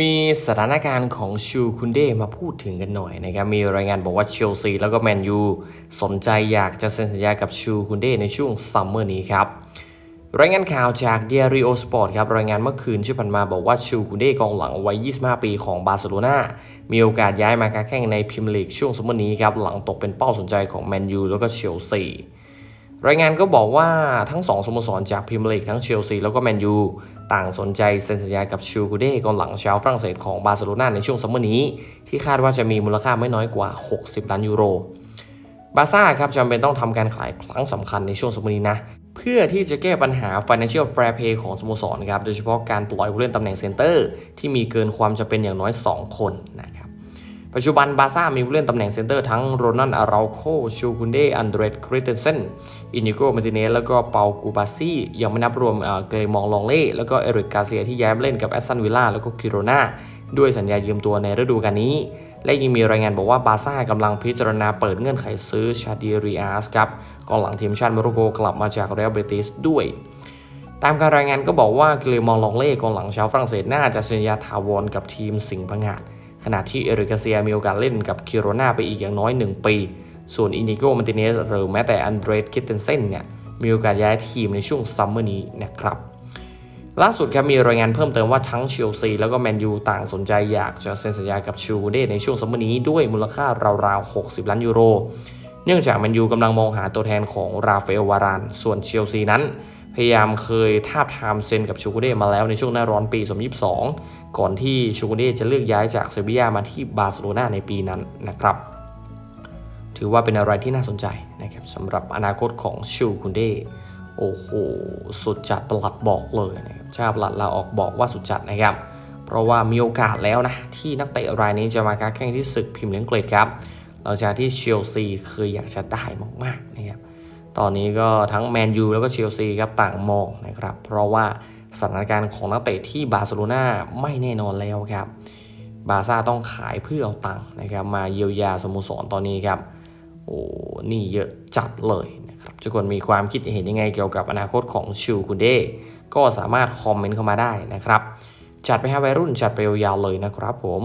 มีสถานการณ์ของชูคุนเดมาพูดถึงกันหน่อยนะครับมีรายงานบอกว่าเชลซีแล้วก็แมนยูสนใจอยากจะเซ็นสัญญากับชูคุนเดในช่วงซัมเมอร์นี้ครับรายงานข่าวจาก Diario Sport ครับรายงานเมื่อคืนที่ผ่านมาบอกว่าชูคุนเดกองหลังวัย 25 ปีของบาร์เซโลนามีโอกาสย้ายมาค้าแข่งในพรีเมียร์ลีกช่วงซัมเมอร์นี้ครับหลังตกเป็นเป้าสนใจของแมนยูแล้วก็เชลซี รายงานก็บอกว่าทั้งสองสโมสรจากพรีเมียร์ลีกทั้งเชลซีแล้วก็แมนยูต่างสนใจเซ็นสัญญากับชูกูเดกองหลังชาวฝรั่งเศสของบาร์เซโลนาในช่วงซัมเมอร์นี้ ที่คาดว่าจะมีมูลค่าไม่น้อยกว่า 60 ล้านยูโร บาซ่าครับจำเป็นต้องทำการขายครั้งสำคัญในช่วงซัมเมอร์นี้นะ เพื่อที่จะแก้ปัญหา financial fair play ของสโมสรครับโดยเฉพาะการปล่อยผู้เล่นตำแหน่งเซนเตอร์ที่มีเกินความจำเป็นอย่างน้อย 2 คนนะครับ ปัจจุบันบาซ่ามีผู้เล่นตำแหน่งเซนเตอร์ทั้งโรนัลอาราโคชูคุนเดอันเดรสคริสเตนเซนอินิโกมาติเนสแล้วก็เปากูบาซี่ยังไม่นับรวมเกรมองลองเล่แล้วก็เอริกกาเซียที่ย้ายมาเล่นกับแอสตันวิลล่าแล้วก็คิโรนาด้วยสัญญายืมตัวในฤดูกาลนี้ และยังมีรายงานบอกว่าบาซ่ากำลังพิจารณาเปิดเงื่อนไขซื้อชาดิริอาสครับกองหลังทีมชาติโมร็อกโกกลับมาจากเรอัลเบติสด้วยตามการรายงานก็บอกว่าเกรมองลองเล่กองหลังชาวฝรั่งเศสน่าจะเซ็นสัญญาถาวรกับทีมสิงห์พังงาด ขณะที่เอริกาเซียมีโอกาสเล่นกับคิโรนาไปอีกอย่างน้อย 1 ปี ส่วนอินิโกมาติเนสหรือแม้แต่อันเดรสคิตเทนเซนเนี่ยมีโอกาสย้ายทีมในช่วงซัมเมอร์นี้นะครับล่าสุดครับมีรายงานเพิ่มเติมว่าทั้งเชลซีแล้วก็แมนยูต่างสนใจอยากจะเซ็นสัญญากับชูเดในช่วงซัมเมอร์นี้ด้วยมูลค่าราวๆ 60 ล้านยูโร เนื่องจากแมนยูกำลังมองหาตัวแทนของราฟาเอลวาราน ส่วนเชลซีนั้น พยายามเคยทาบทามเซ็นกับชูกูเดมาแล้วในช่วงหน้าร้อนปี 2022 ก่อนที่ชูกูเดจะเลือกย้ายจากเซบียามาที่บาร์เซโลนาในปีนั้นนะครับ ถือว่าเป็นอะไรที่น่าสนใจนะครับสำหรับอนาคตของชูคุเดโอ้โห สุดจัดประหลัดบอกเลยนะครับชาประหลัดลาออกบอกว่าสุดจัดนะครับ เพราะว่ามีโอกาสแล้วนะ ที่นักเตะรายนี้จะมาค้าแข่งที่ศึกพรีเมียร์ลีกอังกฤษครับหลังจากที่เชลซีเคยอยากจะได้มากๆนะครับ ตอนนี้ก็ทั้งแมนยูแล้วก็เชลซีครับต่างมองนะครับ เพราะว่าสถานการณ์ของนักเตะที่บาร์เซโลนาไม่แน่นอนแล้วครับ บาซ่าต้องขายเพื่อเอาตังค์นะครับ มาเยียวยาสโมสรตอนนี้ครับ โอ้นี่เยอะจัดเลยนะครับทุกคนมีความคิดเห็นยังไงเกี่ยวกับอนาคตของชิวคุเดก็สามารถคอมเมนต์เข้ามาได้นะครับ จัดไปให้วัยรุ่นจัดไปยาวๆเลยนะครับผม